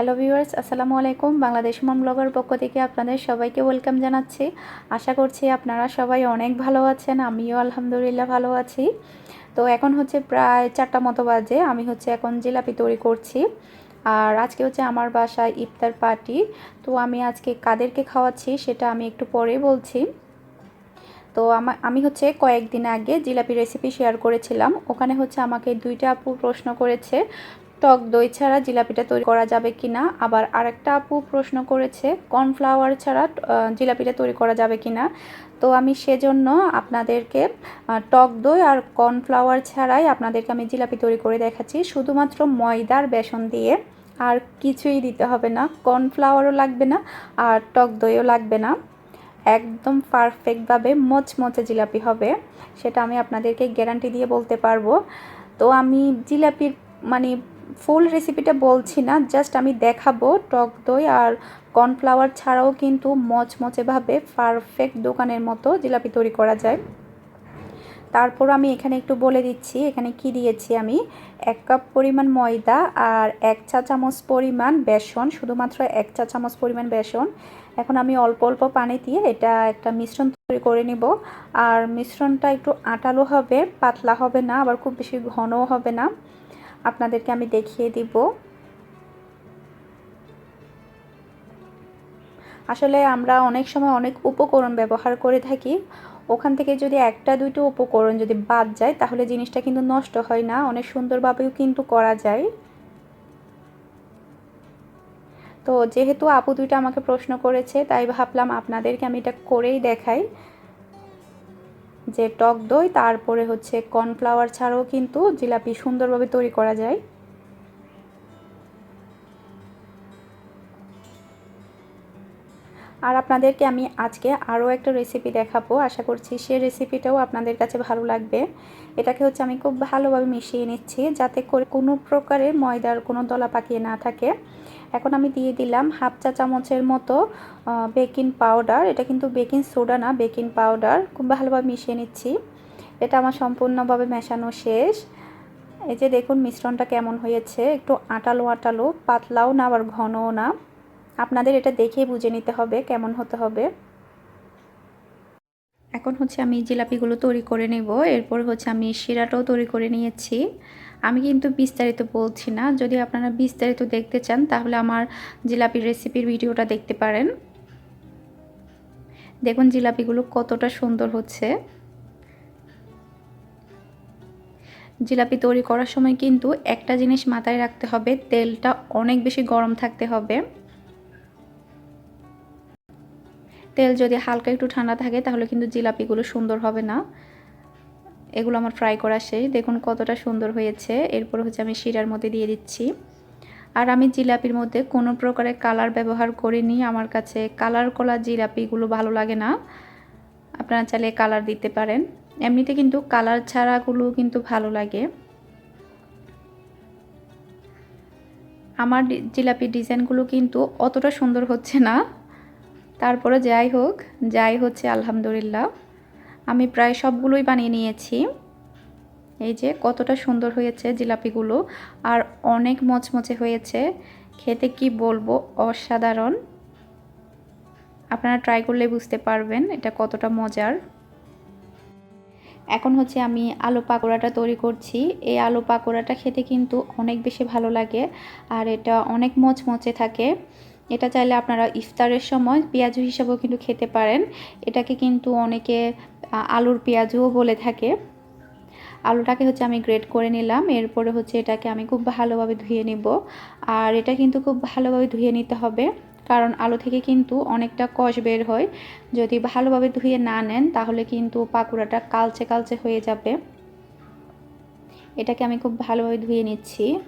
Hello viewers, আসসালামু আলাইকুম। বাংলাদেশ মম blogger পক্ষ থেকে আপনাদের সবাইকে ওয়েলকাম জানাচ্ছি। আশা করছি আপনারা সবাই অনেক ভালো আছেন, আমিও আলহামদুলিল্লাহ ভালো আছি। তো এখন হচ্ছে প্রায় চারটা মতো বাজে, আমি হচ্ছে এখন জিলাপি তৈরি করছি। আর আজকে হচ্ছে আমার বাসায় ইফতার পার্টি। তো আমি আজকে কাদেরকে খাওয়াচ্ছি সেটা আমি একটু পরে বলছি। তো আমি হচ্ছে কয়েকদিন আগে জিলাপি রেসিপি শেয়ার করেছিলাম। ওখানে হচ্ছে আমাকে দুইটা আপু প্রশ্ন করেছে টক দই ছাড়া জিলাপিটা তৈরি করা যাবে কি না আবার আরেকটা আপু প্রশ্ন করেছে, কর্নফ্লাওয়ার ছাড়া জিলাপিটা তৈরি করা যাবে কি না তো আমি সেজন্য আপনাদেরকে টক দই আর কর্নফ্লাওয়ার ছাড়াই আপনাদেরকে আমি জিলাপি তৈরি করে দেখাচ্ছি। শুধুমাত্র ময়দার বেসন দিয়ে আর কিছুই দিতে হবে না। কর্নফ্লাওয়ারও লাগবে না আর টক দইও লাগবে না। একদম পারফেক্টভাবে মচমচে জিলাপি হবে, সেটা আমি আপনাদেরকে গ্যারান্টি দিয়ে বলতে পারব। তো আমি জিলাপির মানে ফুল রেসিপিটা বলছি না জাস্ট আমি দেখাবো টক দই আর কর্নফ্লাওয়ার ছাড়াও কিন্তু মচমচেভাবে পারফেক্ট দোকানের মতো জিলাপি তৈরি করা যায়। তারপর আমি এখানে একটু বলে দিচ্ছি, এখানে কি দিয়েছি আমি? এক কাপ পরিমাণ ময়দা আর এক চা চামচ পরিমাণ বেসন, শুধুমাত্র এক চা চামচ পরিমাণ বেসন। এখন আমি অল্প অল্প পানি দিয়ে এটা একটা মিশ্রণ তৈরি করে নিব। আর মিশ্রণটা একটু আটালো হবে, পাতলা হবে না, আবার খুব বেশি ঘনও হবে না। আপনাদেরকে আমি দেখিয়ে দিব। আসলে আমরা অনেক সময় অনেক উপকরণ ব্যবহার করে থাকি। ওখান থেকে যদি একটা, দুইটো উপকরণ যদি বাদ যায়, তাহলে জিনিসটা কিন্তু নষ্ট হয় না। অনেক সুন্দরভাবেও কিন্তু করা যায়। তো যেহেতু আপু দুইটা আমাকে প্রশ্ন করেছে, তাই ভাবলাম আপনাদেরকে আমি এটা করেই দেখাই। যে টক দই তারপরে হচ্ছে কর্নফ্লাওয়ার ছাড়াও কিন্তু জিলাপি সুন্দরভাবে তৈরি করা যায়। আপনাদেরকে আমি আজকে আরও একটা রেসিপি দেখাবো। আশা করছি সে রেসিপিটাও আপনাদের কাছে ভালো লাগবে। এটাকে হচ্ছে আমি খুব ভালোভাবে মিশিয়ে নিচ্ছি যাতে করে কোনো প্রকারের ময়দার কোনো দলা পাকিয়ে না থাকে। এখন আমি দিয়ে দিলাম হাফ চা চামচের মতো বেকিং পাউডার এটা কিন্তু বেকিং সোডা না বেকিং পাউডার খুব ভালোভাবে মিশিয়ে নিচ্ছি। এটা আমার সম্পূর্ণভাবে মেশানো শেষ। এই যে দেখুন মিশ্রণটা কেমন হয়েছে। একটু আটালো আটালো, পাতলাও না আবার ঘনও না। আপনাদের এটা দেখে বুঝে নিতে হবে কেমন হতে হবে। এখন হচ্ছে আমি জিলাপিগুলো তৈরি করে নেব, এরপর হচ্ছে আমি শিরাটাও তৈরি করে নিয়েছি। আমি কিন্তু বিস্তারিত বলছি না, যদি আপনারা বিস্তারিত দেখতে চান তাহলে আমার জিলাপির রেসিপির ভিডিওটা দেখতে পারেন। দেখুন জিলাপিগুলো কতটা সুন্দর হচ্ছে। জিলাপি তৈরি করার সময় কিন্তু একটা জিনিস মাথায় রাখতে হবে, তেলটা অনেক বেশি গরম থাকতে হবে। তেল যদি হালকা একটু ঠান্ডা থাকে, তাহলে কিন্তু জিলাপিগুলো সুন্দর হবে না। এগুলো আমার ফ্রাই করা শেষ। দেখুন কতটা সুন্দর হয়েছে। এরপর হচ্ছে আমি শিরার মধ্যে দিয়ে দিচ্ছি। আর আমি জিলাপির মধ্যে কোনো প্রকারের কালার ব্যবহার করিনি। আমার কাছে কালার কলা জিলাপিগুলো ভালো লাগে না। আপনারা চাইলে কালার দিতে পারেন। এমনিতে কিন্তু কালার ছাড়াগুলো কিন্তু ভালো লাগে। আমার জিলাপির ডিজাইনগুলো কিন্তু অতটা সুন্দর হচ্ছে না। তারপরে যাই হোক, যাই হচ্ছে আলহামদুলিল্লাহ। আমি প্রায় সবগুলোই বানিয়ে নিয়েছি। এই যে কতটা সুন্দর হয়েছে জিলাপিগুলো, আর অনেক মচমচে হয়েছে। খেতে কি বলব, অসাধারণ। আপনারা ট্রাই করলে বুঝতে পারবেন এটা কতটা মজার। এখন হচ্ছে আমি আলু পাকোড়াটা তৈরি করছি। এই আলু পাকোড়াটা খেতে কিন্তু অনেক বেশি ভালো লাগে, আর এটা অনেক মচমচে থাকে। এটা চাইলে আপনারা ইফতারের সময় পেঁয়াজু হিসাবেও কিন্তু খেতে পারেন। এটাকে কিন্তু অনেকে আলুর পেঁয়াজুও বলে থাকে। আলুটাকে হচ্ছে আমি গ্রেড করে নিলাম। এরপরে হচ্ছে এটাকে আমি খুব ভালোভাবে ধুয়ে নিব। আর এটা কিন্তু খুব ভালোভাবে ধুয়ে নিতে হবে। কারণ আলু থেকে কিন্তু অনেকটা কষ বের হয়। যদি ভালোভাবে ধুয়ে না নেন, তাহলে কিন্তু পাকুড়াটা কালচে কালচে হয়ে যাবে। এটাকে আমি খুব ভালোভাবে ধুয়ে নিচ্ছি।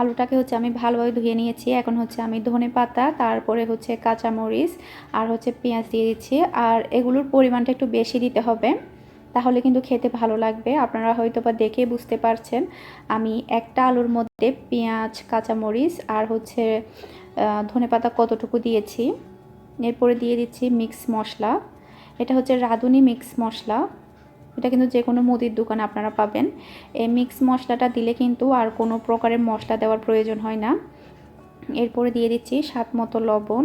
আলুটাকে হচ্ছে আমি ভালোভাবে ধুয়ে নিয়েছি। এখন হচ্ছে আমি ধনে পাতা, তারপরে হচ্ছে কাঁচামরিচ আর হচ্ছে পেঁয়াজ দিয়ে দিচ্ছি। আর এগুলোর পরিমাণটা একটু বেশি দিতে হবে, তাহলে কিন্তু খেতে ভালো লাগবে। আপনারা হয়তো বা দেখে বুঝতে পারছেন, আমি একটা আলুর মধ্যে পেঁয়াজ, কাঁচামরিচ আর হচ্ছে ধনে পাতা কতটুকু দিয়েছি। এরপরে দিয়ে দিচ্ছি মিক্স মশলা। এটা হচ্ছে রাঁধুনি মিক্স মশলা। এটা কিন্তু যে কোনো মুদির দোকানে আপনারা পাবেন। এই মিক্স মশলাটা দিলে কিন্তু আর কোনো প্রকারের মশলা দেওয়ার প্রয়োজন হয় না। এরপরে দিয়ে দিচ্ছি স্বাদ মতো লবণ।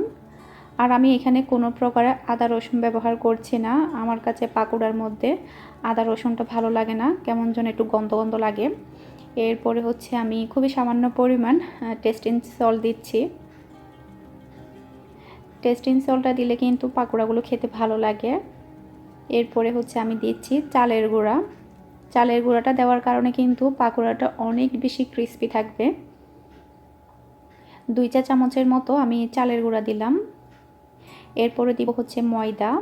আর আমি এখানে কোনো প্রকারে আদা রসুন ব্যবহার করছি না। আমার কাছে পাকুড়ার মধ্যে আদা রসুনটা ভালো লাগে না, কেমন যেন একটু গন্ধ গন্ধ লাগে। এরপরে হচ্ছে আমি খুবই সামান্য পরিমাণ টেস্টিং সল্ট দিচ্ছি। টেস্টিং সল্টটা দিলে কিন্তু পাকোড়াগুলো খেতে ভালো লাগে। এরপরে হচ্ছে আমি দিচ্ছি চালের গুঁড়া। চালের গুঁড়াটা দেওয়ার কারণে কিন্তু পাকোড়াটা অনেক বেশি ক্রিস্পি থাকবে। দুই চা চামচের মতো আমি চালের গুঁড়া দিলাম। এরপরে দিব হচ্ছে ময়দা।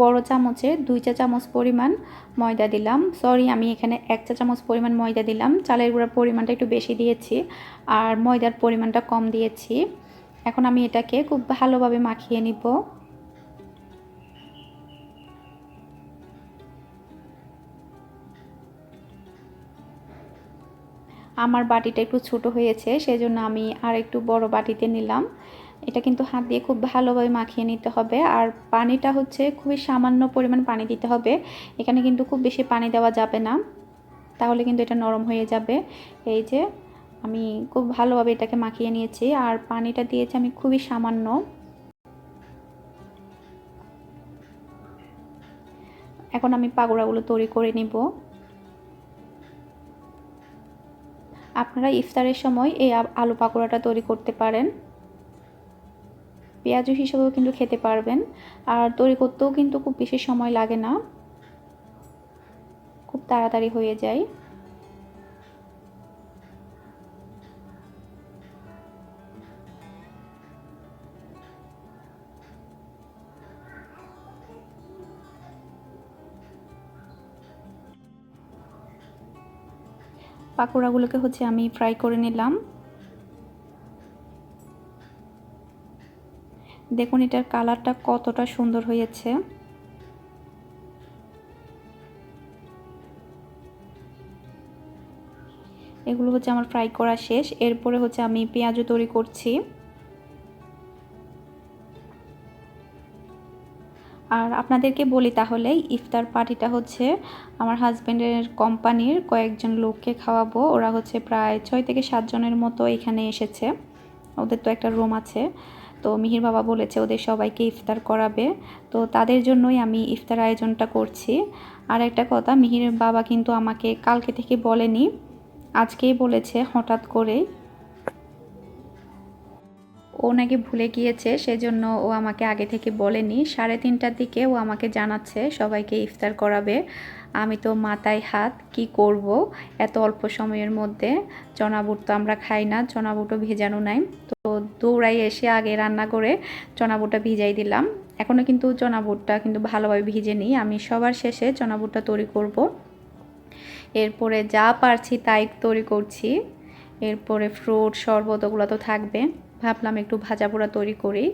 বড় চামচে দুই চা চামচ পরিমাণ ময়দা দিলাম। সরি আমি এখানে এক চা চামচ পরিমাণ ময়দা দিলাম। চালের গুঁড়ার পরিমাণটা একটু বেশি দিয়েছি আর ময়দার পরিমাণটা কম দিয়েছি। এখন আমি এটাকে খুব ভালোভাবে মাখিয়ে নিব। আমার বাটিটা একটু ছোট হয়েছে, সেজন্য আমি আর একটু বড় বাটিতে নিলাম। এটা কিন্তু হাত দিয়ে খুব ভালোভাবে মাখিয়ে নিতে হবে। আর পানিটা হচ্ছে খুবই সামান্য পরিমাণ পানি দিতে হবে। এখানে কিন্তু খুব বেশি পানি দেওয়া যাবে না। তাহলে কিন্তু এটা নরম হয়ে যাবে। এই যে আমি খুব ভালোভাবে এটাকে মাখিয়ে নিয়েছি। আর পানিটা দিয়েছি আমি খুবই সামান্য। এখন আমি পাগোড়াগুলো তৈরি করে নিব। আপনারা ইফতারের সময় এই আলু পাকোড়াটা তৈরি করতে পারেন। পেঁয়াজু হিসেবেও কিন্তু খেতে পারবেন। আর তৈরি করতেও কিন্তু খুব বেশি সময় লাগে না। খুব তাড়াতাড়ি হয়ে যায়। পাকোড়াগুলোকে হচ্ছে আমি ফ্রাই করে নিলাম। দেখুন, এটার কালারটা কতটা সুন্দর হয়েছে। এগুলো হচ্ছে আমার ফ্রাই করা শেষ। এরপরে হচ্ছে আমি পেঁয়াজও তৈরি করছি। আর আপনাদেরকে বলি তাহলে, ইফতার পার্টিটা হচ্ছে আমার হাজব্যান্ডের কোম্পানির কয়েকজন লোককে খাওয়াবো। ওরা হচ্ছে প্রায় ছয় থেকে সাতজনের মতো এখানে এসেছে। ওদের তো একটা রুম আছে। তো মিহির বাবা বলেছে ওদের সবাইকে ইফতার করাবে। তো তাদের জন্যই আমি ইফতার আয়োজনটা করছি। আর একটা কথা, মিহির বাবা কিন্তু আমাকে কালকে থেকে বলেনি। আজকেই বলেছে হঠাৎ করেই। ও নাকি ভুলে গিয়েছে, সেজন্য ও আমাকে আগে থেকে বলেনি। সাড়ে তিনটার দিকে ও আমাকে জানাচ্ছে, সবাইকে ইফতার করাবে। আমি তো মাথায় হাত, কি করব? এত অল্প সময়ের মধ্যে। চনাবুট তো আমরা খাই না, চনাবুটও ভেজানো নাই। তো দৌড়াই এসে আগে রান্না করে চনাবুটটা ভিজাই দিলাম। এখনও কিন্তু চনাবুটটা কিন্তু ভালোভাবে ভিজে নিই আমি সবার শেষে চনাবুটটা তৈরি করব। এরপরে যা পারছি তাই তৈরি করছি। এরপরে ফ্রুট, শরবত, ওগুলো তো থাকবে। ভাবলাম একটু ভাজা পোড়া তৈরি করি।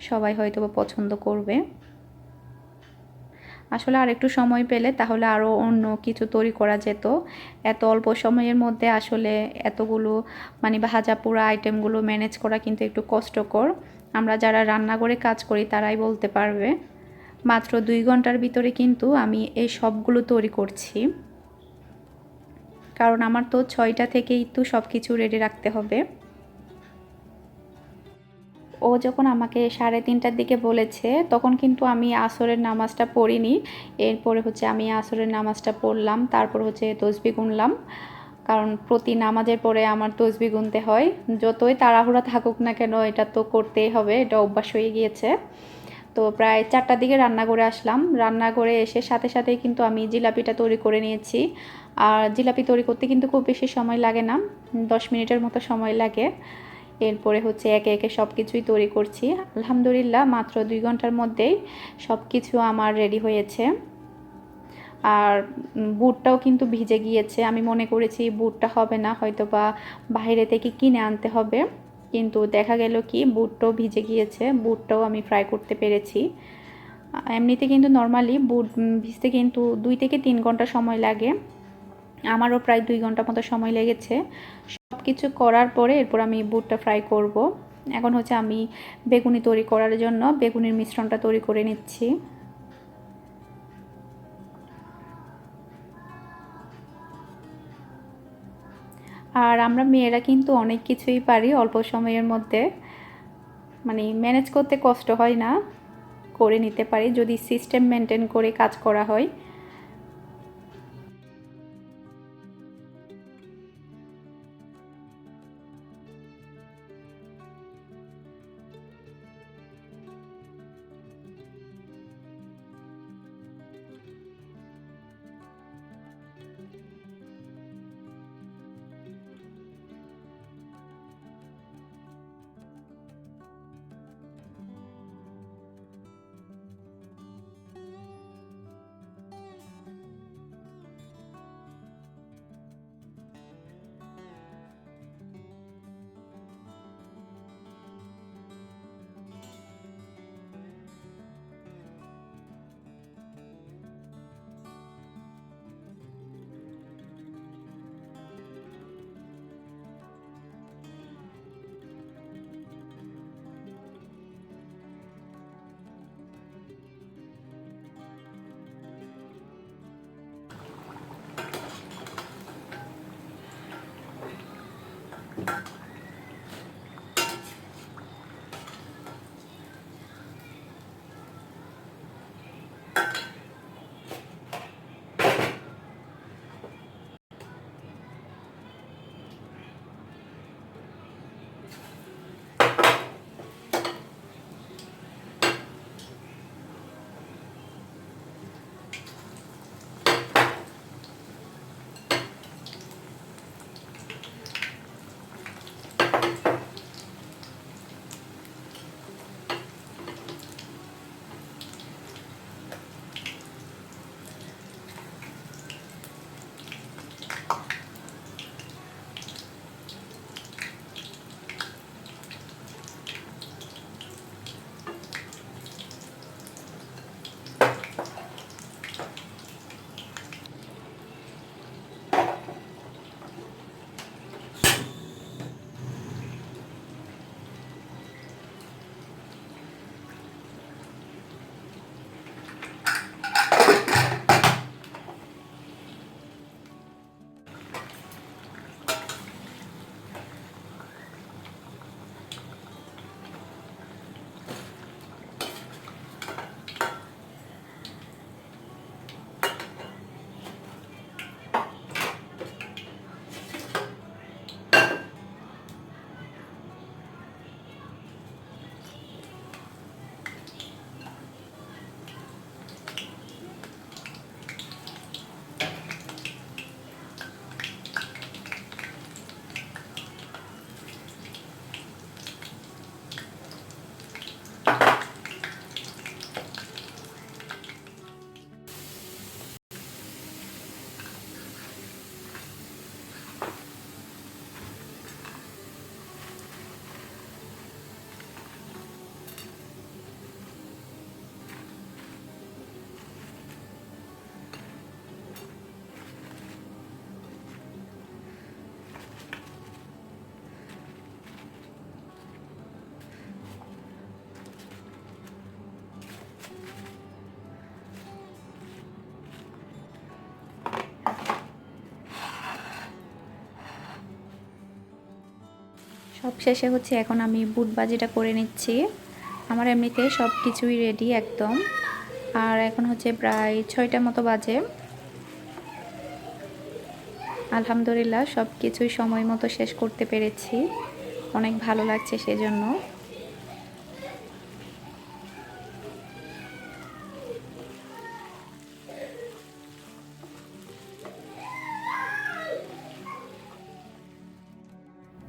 সবাই হয়তো পছন্দ করবে। আসলে আর একটু সময় পেলে তাহলে আরও অন্য কিছু তৈরি করা যেত। এত অল্প সময়ের মধ্যে আসলে এতগুলো মানে ভাজা পোড়া আইটেমগুলো ম্যানেজ করা কিন্তু একটু কষ্টকর। আমরা যারা রান্না করে কাজ করি তারাই বলতে পারবে। মাত্র দুই ঘণ্টার ভিতরে কিন্তু আমি এই সবগুলো তৈরি করছি। কারণ আমার তো ছয়টা থেকেই তো সব কিছু রেডি রাখতে হবে। ও যখন আমাকে সাড়ে তিনটার দিকে বলেছে, তখন কিন্তু আমি আসরের নামাজটা পড়িনি। এরপরে হচ্ছে আমি আসরের নামাজটা পড়লাম, তারপর হচ্ছে তসবি গুনলাম। কারণ প্রতি নামাজের পরে আমার তসবি গুনতে হয়। যতই তাড়াহুড়া থাকুক না কেন, এটা তো করতেই হবে, এটা অভ্যাস হয়ে গিয়েছে। তো প্রায় চারটার দিকে রান্না করে আসলাম। রান্না করে এসে সাথে সাথেই কিন্তু আমি জিলাপিটা তৈরি করে নিয়েছি। আর জিলাপি তৈরি করতে কিন্তু খুব বেশি সময় লাগে না, দশ মিনিটের মতো সময় লাগে। এরপরে হচ্ছে একে একে সব কিছুই তৈরি করছি। আলহামদুলিল্লাহ, মাত্র দুই ঘণ্টার মধ্যেই সব কিছু আমার রেডি হয়েছে। আর বুটটাও কিন্তু ভিজে গিয়েছে। আমি মনে করেছি বুটটা হবে না হয়তো বা বাইরে থেকে কিনে আনতে হবে। কিন্তু দেখা গেল কি, বুটটাও ভিজে গিয়েছে, বুটটাও আমি ফ্রাই করতে পেরেছি। এমনিতে কিন্তু নর্মালি বুট ভিজতে কিন্তু দুই থেকে তিন ঘণ্টা সময় লাগে। আমারও প্রায় দুই ঘণ্টা মতো সময় লেগেছে। সব কিছু করার পরে এরপর আমি বুটটা ফ্রাই করব। এখন হচ্ছে আমি বেগুনি তৈরি করার জন্য বেগুনির মিশ্রণটা তৈরি করে নিচ্ছি। আর আমরা মেয়েরা কিন্তু অনেক কিছুই পারি অল্প সময়ের মধ্যে। মানে ম্যানেজ করতে কষ্ট হয় না, করে নিতে পারি। যদি সিস্টেম মেনটেন করে কাজ করা হয় সব শেষে হচ্ছে এখন আমি বুট বাজিটা করে নিচ্ছি। আমার এমনিতে সব কিছুই রেডি একদম। আর এখন হচ্ছে প্রায় ছয়টা মতো বাজে। আলহামদুলিল্লাহ সব কিছুই সময় মতো শেষ করতে পেরেছি। অনেক ভালো লাগছে সেজন্য।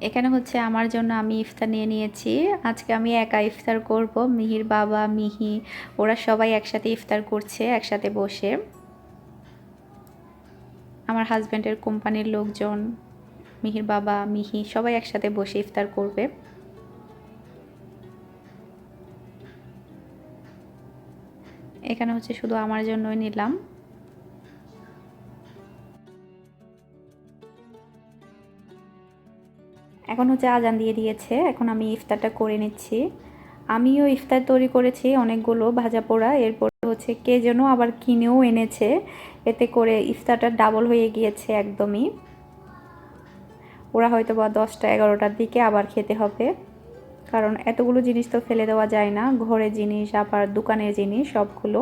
এখানে হচ্ছে আমার জন্য আমি ইফতার নিয়ে নিয়েছি। আজকে আমি একা ইফতার করব। মিহির বাবা, মিহি, ওরা সবাই একসাথে ইফতার করছে, একসাথে বসে। আমার হাজব্যান্ডের কোম্পানির লোকজন, মিহির বাবা, মিহি, সবাই একসাথে বসে ইফতার করবে। এখানে হচ্ছে শুধু আমার জন্যই নিলাম। এখন হচ্ছে আজান দিয়ে দিয়েছে। এখন আমি ইফতারটা করে নিচ্ছি। আমিও ইফতার তৈরি করেছি অনেকগুলো ভাজা পোড়া। এরপর হচ্ছে কে যেন আবার কিনেও এনেছে। এতে করে ইফতারটা ডাবল হয়ে গিয়েছে একদমই। ওরা হয়তো বা দশটা, এগারোটার দিকে আবার খেতে হবে। কারণ এতগুলো জিনিস তো ফেলে দেওয়া যায় না। ঘরের জিনিস, আবার দোকানের জিনিস, সবগুলো।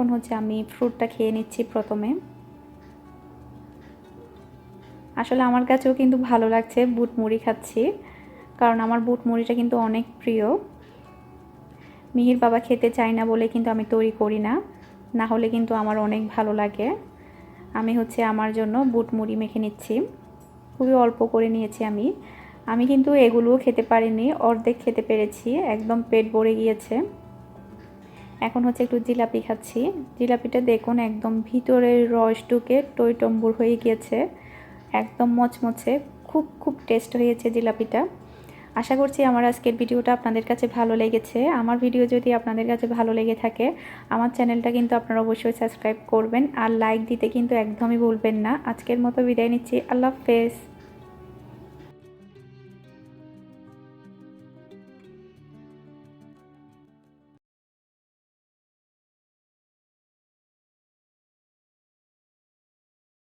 এখন হচ্ছে আমি ফ্রুটটা খেয়ে নিচ্ছি প্রথমে। আসলে আমার কাছেও কিন্তু ভালো লাগছে বুট মুড়ি খাচ্ছি, কারণ আমার বুট মুড়িটা কিন্তু অনেক প্রিয়। মিহির বাবা খেতে চায় না বলে কিন্তু আমি তৈরি করি না না হলে কিন্তু আমার অনেক ভালো লাগে। আমি হচ্ছে আমার জন্য বুট মুড়ি মেখে নিচ্ছি। খুবই অল্প করে নিয়েছি আমি। আমি কিন্তু এগুলোও খেতে পারিনি, অর্ধেক খেতে পেরেছি, একদম পেট ভরে গিয়েছে। এখন হচ্ছে একটু জিলাপি খাচ্ছি। জিলাপিটা দেখুন, একদম ভিতরের রস ঢুকে টইটম্বুর হয়ে গিয়েছে। একদম মচমচে, খুব খুব টেস্ট হয়েছে জিলাপিটা। আশা করছি আমার আজকের ভিডিওটা আপনাদের কাছে ভালো লেগেছে। আমার ভিডিও যদি আপনাদের কাছে ভালো লেগে থাকে, আমার চ্যানেলটা কিন্তু আপনারা অবশ্যই সাবস্ক্রাইব করবেন আর লাইক দিতে কিন্তু একদমই ভুলবেন না। আজকের মতো বিদায় নিচ্ছি। আল্লাহ হাফেজ।